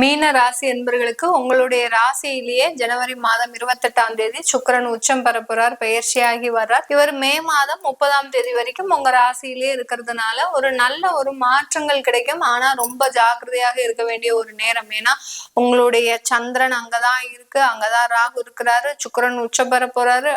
மீன ராசி என்பர்களுக்கு உங்களுடைய ராசியிலேயே ஜனவரி மாதம் இருபத்தெட்டாம் தேதி சுக்கரன் உச்சம் பரப்புறார் பயிற்சியாகி வர்றார். இவர் மே மாதம் முப்பதாம் தேதி வரைக்கும் உங்க ராசியிலேயே இருக்கிறதுனால ஒரு நல்ல ஒரு மாற்றங்கள் கிடைக்கும். ஆனா ரொம்ப ஜாக்கிரதையாக இருக்க வேண்டிய ஒரு நேரம். ஏன்னா உங்களுடைய சந்திரன் அங்கதான் இருக்கு. அங்கதான் ராகு இருக்கிறாரு. சுக்கிரன் உச்சம் பெற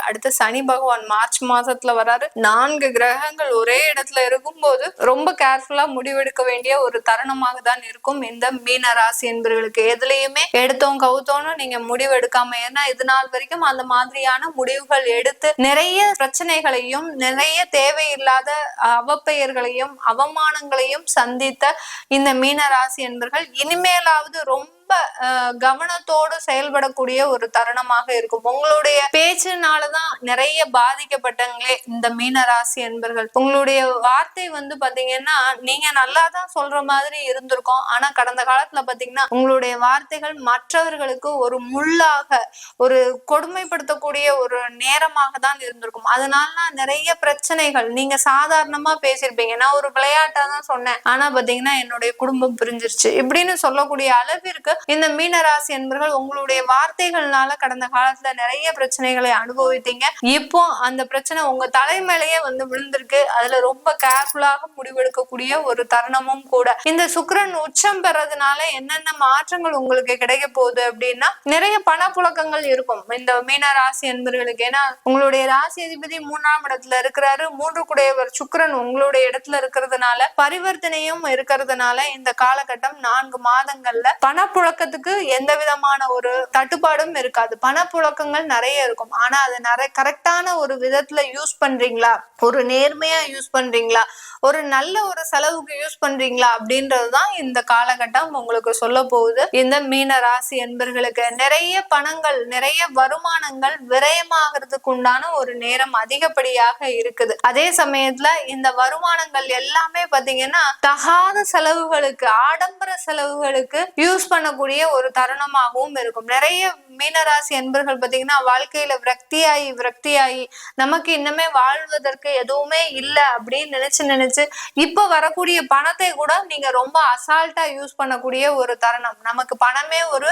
அடுத்து சனி பகவான் மார்ச் மாசத்துல வராரு. நான்கு கிரகங்கள் ஒரே இடத்துல இருக்கும் போது ரொம்ப கேர்ஃபுல்லா முடிவெடுக்க வேண்டிய ஒரு தருணமாக தான் இருக்கும். இந்த மீன ராசி என்பது சகோதரர்களுக்கு எதுலையுமே எடுத்தோம் கவுத்தோன்னு நீங்க முடிவு எடுக்காம ஏன்னா இது நாள் வரைக்கும் அந்த மாதிரியான முடிவுகள் எடுத்து நிறைய பிரச்சனைகளையும் நிறைய தேவையில்லாத அவப்பெயர்களையும் அவமானங்களையும் சந்தித்த இந்த மீனராசி என்பர்கள் இனிமேலாவது ரொம்ப ரொம்ப கவனத்தோடு செயல்படக்கூடிய ஒரு தருணமாக இருக்கும். உங்களுடைய பேச்சுனாலதான் நிறைய பாதிக்கப்பட்டங்களே இந்த மீனராசி என்பர்கள் உங்களுடைய வார்த்தை வந்து பாத்தீங்கன்னா நீங்க நல்லா தான் சொல்ற மாதிரி இருந்திருக்கும். ஆனா கடந்த காலத்துல பாத்தீங்கன்னா உங்களுடைய வார்த்தைகள் மற்றவர்களுக்கு ஒரு முள்ளாக ஒரு கொடுமைப்படுத்தக்கூடிய ஒரு நேரமாக தான் இருந்திருக்கும். அதனால நிறைய பிரச்சனைகள் நீங்க சாதாரணமா பேசியிருப்பீங்க. நான் ஒரு விளையாட்டா தான் சொன்னேன். ஆனா பாத்தீங்கன்னா என்னுடைய குடும்பம் பிரிஞ்சிருச்சு. இப்படின்னு சொல்லக்கூடிய அளவிற்கு இந்த மீனராசி என்பர்கள் உங்களுடைய வார்த்தைகள்னால கடந்த காலத்துல நிறைய பிரச்சனைகளை அனுபவித்தீங்க. இப்போ அந்த பிரச்சனை உங்க தலைமையிலேயே வந்து விழுந்திருக்கு. அதுல ரொம்ப கேர்ஃபுல்லாக முடிவெடுக்கக்கூடிய ஒரு தருணமும் கூட. இந்த சுக்கரன் உச்சம் பெறதுனால என்னென்ன மாற்றங்கள் உங்களுக்கு கிடைக்க போகுது அப்படின்னா நிறைய பணப்புழக்கங்கள் இருக்கும். இந்த மீன ராசி என்பர்களுக்கு ஏன்னா உங்களுடைய ராசி அதிபதி மூணாம் இடத்துல இருக்கிறாரு. மூன்று குடையவர் சுக்கரன் உங்களுடைய இடத்துல இருக்கிறதுனால பரிவர்த்தனையும் இருக்கிறதுனால இந்த காலகட்டம் நான்கு மாதங்கள்ல பணப்புழக்கத்துக்கு எந்த விதமான ஒரு தட்டுப்பாடும் இருக்காது. பணப்புழக்கங்கள் நிறைய இருக்கும். ஆனா அது நிறைய கரெக்டான ஒரு விதத்துல யூஸ் பண்றீங்களா? ஒரு நேர்மையா யூஸ் பண்றீங்களா? ஒரு நல்ல ஒரு செலவுக்கு யூஸ் பண்றீங்களா? அப்படின்றதுதான் இந்த காலகட்டம் உங்களுக்கு சொல்ல போகுது. இந்த மீன ராசி என்பர்களுக்கு நிறைய பணங்கள் நிறைய வருமானங்கள் விரயமாகிறதுக்கு உண்டான ஒரு நேரம் அதிகப்படியாக இருக்குது. அதே சமயத்துல இந்த வருமானங்கள் எல்லாமே பாத்தீங்கன்னா தகாத செலவுகளுக்கு ஆடம்பர செலவுகளுக்கு யூஸ் பண்ண பண்ணக்கூடிய ஒரு தருணமாகவும் இருக்கும். நிறைய மீனராசி என்பர்கள் பாத்தீங்கன்னா வாழ்க்கையில விரக்தியாகி விரக்தியாகி நமக்கு இன்னுமே வாழ்வதற்கு எதுவுமே இல்லை அப்படின்னு நினைச்சு நினைச்சு இப்போ வரக்கூடிய பணத்தை கூட நீங்க ரொம்ப அசால்ட்டா யூஸ் பண்ணக்கூடிய ஒரு தருணம். நமக்கு பணமே ஒரு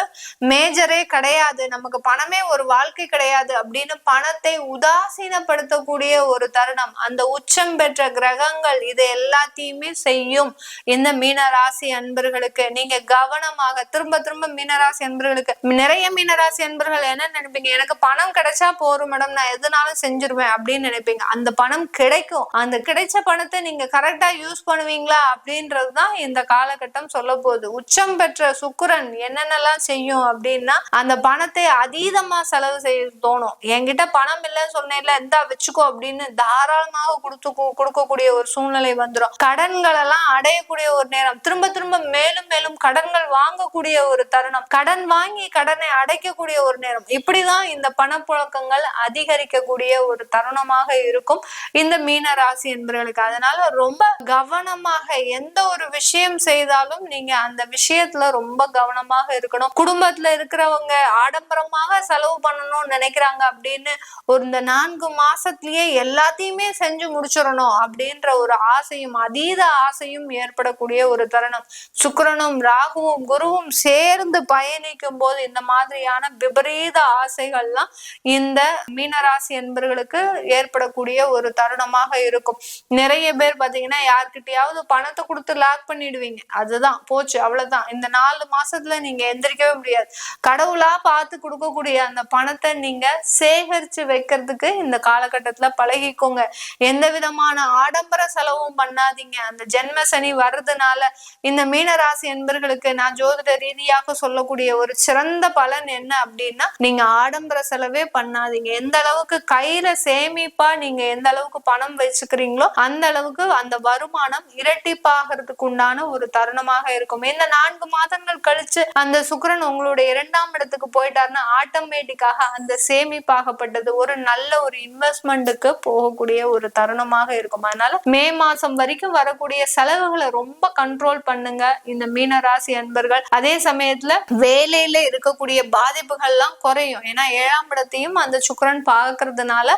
மேஜரே கிடையாது. நமக்கு பணமே ஒரு வாழ்க்கை கிடையாது அப்படின்னு பணத்தை உதாசீனப்படுத்தக்கூடிய ஒரு தருணம். அந்த உச்சம் பெற்ற கிரகங்கள் இது எல்லாத்தையுமே செய்யும். இந்த மீனராசி அன்பர்களுக்கு நீங்க கவனமாக திரும்ப திரும்ப மீனராசி அன்பர்களுக்கு. நிறைய மீனராசி அன்பர்கள் என்ன நினைப்பீங்க? எனக்கு பணம் கிடைச்சா போரும் மேடம். நான் எதுனாலும் செஞ்சிருவேன் அப்படின்னு நினைப்பீங்க. அந்த பணம் கிடைக்கும். அந்த கிடைச்ச பணத்தை நீங்க கரெக்டா யூஸ் பண்ணுவீங்களா? அப்படின்றதுதான் இந்த காலகட்டம் சொல்ல போகுது. உச்சம் பெற்ற சுக்குரன் என்னென்னலாம் செய்யும் அப்படின்னா அந்த பணத்தை அதீதமா செலவு செய்ய தோணும். என்கிட்ட பணம் இல்லைன்னு சொன்னேன்ல இந்தா வச்சுக்கோ அப்படின்னு தாராளமாக கொடுத்து கொடுக்கக்கூடிய ஒரு சூழ்நிலை வந்துடும் கடன்கள் எல்லாம் அடையக்கூடிய ஒரு நேரம். திரும்ப திரும்ப மேலும் மேலும் கடன்கள் வாங்கக்கூடிய ஒரு தருணம். கடன் வாங்கி கடனை அடைக்கக்கூடிய ஒரு நேரம். இப்படிதான் இந்த பணப்புழக்கங்கள் அதிகரிக்கக்கூடிய ஒரு தருணமாக இருக்கும் இந்த மீன ராசி என்பவர்களுக்கு அதனால ரொம்ப கவனமாக எந்த ஒரு விஷயம் செய்தாலும் நீங்க அந்த விஷயத்துல ரொம்ப கவனமாக இருக்கணும். குடும்பத்துல இருக்கிறவங்க ஆடம்பரமாக செலவு பண்ணணும்னு நினைக்கிறாங்க அப்படின்னு ஒரு இந்த நான்கு மாசத்திலேயே எல்லாத்தையுமே செஞ்சு முடிச்சிடணும் அப்படின்ற ஒரு ஆசையும் அதீத ஆசையும் ஏற்படக்கூடிய ஒரு தருணம். சுக்கரனும் ராகுவும் குருவும் சேர்ந்து பயணிக்கும் போது இந்த மாதிரியான விபரீத ஆசைகள்லாம் இந்த மீனராசி என்பர்களுக்கு ஏற்படக்கூடிய ஒரு தருணமாக இருக்கும். நிறைய பேர் பாத்தீங்கன்னா யார்கிட்டயாவது பணத்தை கொடுத்து லாக் பண்ணிடுவீங்க. அதுதான் போச்சு அவ்வளவுதான். இந்த நாலு மாசத்துல நீங்க எந்திரிக்கவே முடியாது. கடவுளா பார்த்து கொடுக்கக்கூடிய அந்த பணத்தை நீங்க சேகரிச்சு வைக்கிறதுக்கு இந்த காலகட்டத்துல பழகிக்கோங்க. எந்த விதமான ஆடம்பர செலவும் பண்ணாதீங்க. அந்த ஜென்ம சனி வர்றதுனால இந்த மீனராசி என்பர்களுக்கு நான் ஜோதிட ரீதியாக சொல்லக்கூடிய ஒரு சிறந்த பலன் என்ன அப்படின்னா நீங்க ஆடம்பர செலவே பண்ணாதீங்க. எந்த அளவுக்கு கையில சேமிப்பா நீங்க எந்த அளவுக்கு பணம் வச்சுக்கிறீங்களோ அந்த அளவுக்கு அந்த வருமானம் இரட்டிப்பாகிறதுக்கு உண்டான ஒரு தருணமாக இருக்கும். இந்த நான்கு மாதங்கள் கழிச்சு அந்த சுக்கரன் உங்களுடைய இரண்டாம் இடத்துக்கு போயிட்டாருன்னா ஆட்டோமேட்டிக்காக அந்த சேமிப்பாகப்பட்டது ஒரு நல்ல ஒரு இன்வெஸ்ட்மெண்ட்டுக்கு போகக்கூடிய ஒரு தருணமாக இருக்கும். அதனால மே மாசம் வரைக்கும் வரக்கூடிய செலவுகளை ரொம்ப கண்ட்ரோல் பண்ணுங்க. இந்த மீனராசி அன்பர்கள். அதே சமயத்துல வேலையில இருக்கக்கூடிய பாதிப்புகள்லாம் குறையும். ஏன்னா ஏழாம் இடத்தையும் அந்த சுக்கரன் பார்க்கறதுனால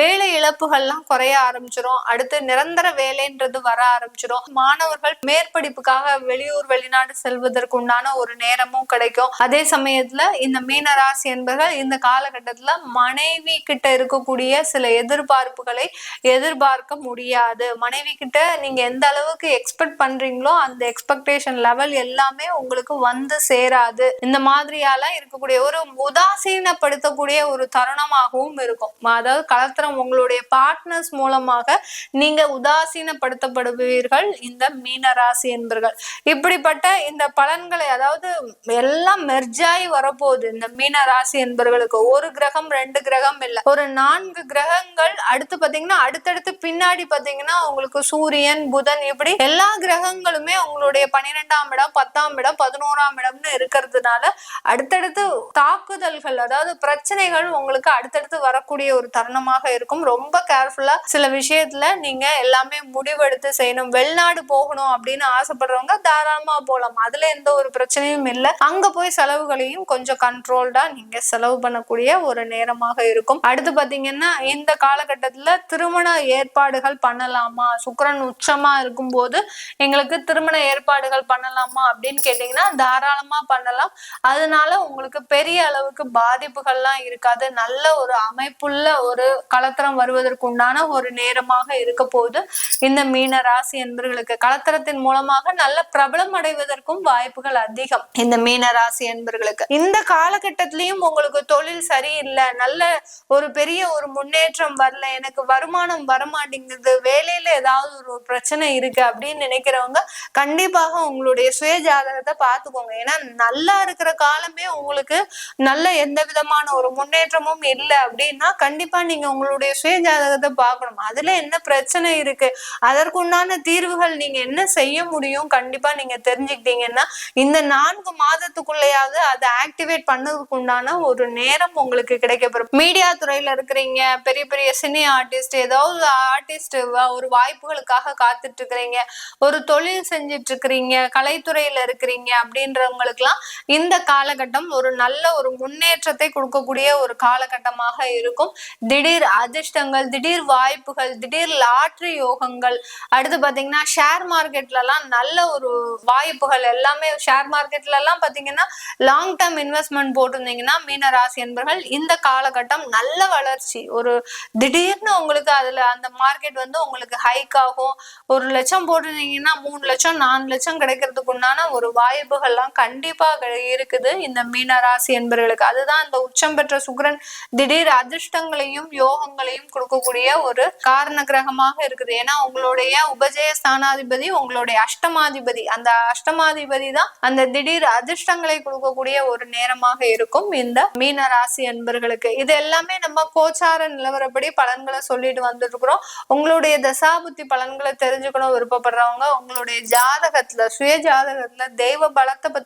வேலை இழப்புகள்லாம் குறைய ஆரம்பிச்சிடும் அடுத்து நிரந்தர வேலைன்றது வர ஆரம்பிச்சிடும் மாணவர்கள் மேற்படிப்புக்காக வெளியூர் வெளிநாடு செல்வதற்கு உண்டான ஒரு நேரமும் கிடைக்கும். அதே சமயத்துல இந்த மீனராசி என்பர்கள் என்பவர்கள் இந்த காலகட்டத்துல மனைவி கிட்ட இருக்கக்கூடிய சில எதிர்பார்ப்புகளை எதிர்பார்க்க முடியாது. மனைவி கிட்ட நீங்க எந்த அளவுக்கு எக்ஸ்பெக்ட் பண்றீங்களோ அந்த எக்ஸ்பெக்டேஷன் லெவல் எல்லாமே உங்களுக்கு வந்து சேராது. இந்த மாதிரியால இருக்கக்கூடிய ஒரு உதாசீனப்படுத்தக்கூடிய ஒரு தருணமாகவும் இருக்கும். அதாவது கலத்திரம் உங்களுடைய பார்ட்னர்ஸ் மூலமாக நீங்க உதாசீனப்படுத்தப்படுவீர்கள். இந்த மீனராசி என்பர்கள். இப்படிப்பட்ட இந்த பலன்களை அதாவது எல்லாம் மெர்ஜாய் வரப்போகுது. இந்த மீன ராசி என்பவர்களுக்கு ஒரு கிரகம் ரெண்டு கிரகம் இல்ல. ஒரு நான்கு கிரகங்கள் அடுத்து பாத்தீங்கன்னா அடுத்தடுத்து பின்னாடி பாத்தீங்கன்னா உங்களுக்கு சூரியன் புதன் இப்படி எல்லா கிரகங்களுமே உங்களுடைய பன்னிரெண்டாம் இடம் பத்தாம் இடம் பதினோராம் இடம் இடம்னு இருக்கிறதுனால அடுத்தடுத்து தாக்குதல்கள் அதாவது பிரச்சனைகள் உங்களுக்கு அடுத்தடுத்து வரக்கூடிய ஒரு தருணமாக இருக்கும். ரொம்ப கேர்ஃபுல்லா சில விஷயத்துல நீங்க எல்லாமே முடிவெடுத்து செய்யணும். வெளிநாடு போகணும் அப்படின்னு ஆசைப்படுறவங்க தாராளமா போகலாம் அதுல எந்த ஒரு பிரச்சனையும் இல்லை. அங்க போய் செலவுகளையும் கொஞ்சம் கண்ட்ரோல்டா நீங்க செலவு பண்ணக்கூடிய ஒரு நேரமாக இருக்கும். அடுத்து பாத்தீங்கன்னா இந்த காலகட்டத்துல திருமண ஏற்பாடுகள் பண்ணலாமா? சுக்கரன் உச்சமா இருக்கும்போது எங்களுக்கு திருமண ஏற்பாடுகள் பண்ணலாமா அப்படின்னு கேட்டீங்கன்னா தாராளமா பண்ணலாம். அதனால உங்களுக்கு பெரிய அளவுக்கு பாதிப்புகள்லாம் இருக்காது. நல்ல ஒரு அமைப்புள்ள ஒரு கலத்திரம் வருவதற்கு உண்டான ஒரு நேரமாக இருக்க போது இந்த மீன ராசி என்பர்களுக்கு கலத்திரத்தின் மூலமாக நல்ல பிரபலம் அடைவதற்கும் வாய்ப்புகள் அதிகம். இந்த மீன ராசி என்பர்களுக்கு இந்த காலகட்டத்திலயும் உங்களுக்கு தொழில் சரியில்லை நல்ல ஒரு பெரிய ஒரு முன்னேற்றம் வரல எனக்கு வருமானம் வரமாட்டேங்குது வேலையில ஏதாவது ஒரு பிரச்சனை இருக்கு அப்படின்னு நினைக்கிறவங்க கண்டிப்பாக உங்களுடைய சுய ஜாதகத்தை பார்த்துக்கோங்க. ஏன்னா நல்லா இருக்கிற காலமே உங்களுக்கு நல்ல எந்த விதமான ஒரு முன்னேற்றமும் இல்லை அப்படின்னா கண்டிப்பா நீங்க உங்களுடைய சுய ஜாதகத்தை பார்க்கணும். அதுல என்ன பிரச்சனை இருக்கு? அதற்குண்டான தீர்வுகள் நீங்க என்ன செய்ய முடியும்? கண்டிப்பா நீங்க தெரிஞ்சுக்கிட்டீங்கன்னா இந்த நான்கு மாதத்துக்குள்ளேயாவது அதை ஆக்டிவேட் பண்ணதுக்கு உண்டான ஒரு நேரம் உங்களுக்கு கிடைக்கப்படும் மீடியா துறையில இருக்கிறீங்க பெரிய பெரிய சினி ஆர்டிஸ்ட் ஏதாவது ஆர்டிஸ்ட் ஒரு வாய்ப்புகளுக்காக காத்துட்டு இருக்கிறீங்க ஒரு தொழில் செஞ்சிட்டு இருக்கிறீங்க கலைத்துறையில இருக்கிறீங்க அப்படின்றவங்களுக்குலாம் இந்த காலகட்டம் ஒரு நல்ல ஒரு முன்னேற்றத்தை கொடுக்கக்கூடிய ஒரு காலகட்டமாக இருக்கும். திடீர் அதிர்ஷ்டங்கள் திடீர் வாய்ப்புகள் திடீர் லாட்ரி யோகங்கள் அடுத்து பாத்தீங்கன்னா ஷேர் மார்க்கெட்ல எல்லாம் நல்ல ஒரு வாய்ப்புகள் எல்லாமே ஷேர் மார்க்கெட்ல எல்லாம் பாத்தீங்கன்னா லாங் டேர்ம் இன்வெஸ்ட்மெண்ட் போட்டிருந்தீங்கன்னா மீன ராசி என்பர்கள் இந்த காலகட்டம் நல்ல வளர்ச்சி. ஒரு திடீர்னு உங்களுக்கு அதுல அந்த மார்க்கெட் வந்து உங்களுக்கு ஹைக் ஆகும். ஒரு லட்சம் போட்டிருந்தீங்கன்னா மூணு லட்சம் நாலு லட்சம் கிடைக்கிறதுக்கு உண்டான ஒரு வாய்ப்புகள்லாம் கண்டிப்பா இருக்குது இந்த மீன ராசி என்பவர்களுக்கு அதுதான் இந்த உச்சம் பெற்ற சுக்ரன் திடீர் அதிர்ஷ்டங்களையும் யோகங்களையும் கொடுக்கக்கூடிய ஒரு காரண கிரகமாக இருக்குது. ஏன்னா உங்களுடைய உபஜய ஸ்தானாதிபதி உங்களுடைய அஷ்டமாதிபதி. அந்த அஷ்டமாதிபதி தான் அந்த திடீர் அதிர்ஷ்டங்களை கொடுக்கக்கூடிய ஒரு நேரமாக இருக்கும் இந்த மீன ராசி என்பர்களுக்கு. இது எல்லாமே நம்ம கோச்சார நிலவரப்படி பலன்களை சொல்லிட்டு வந்துட்டு இருக்கிறோம் உங்களுடைய தசாபுத்தி பலன்களை தெரிஞ்சுக்கணும் விருப்பப்படுறவங்க உங்களுடைய ஜாதகத்துல சுய ஜாதகத்துல தெய்வ பலத்தை பத்தி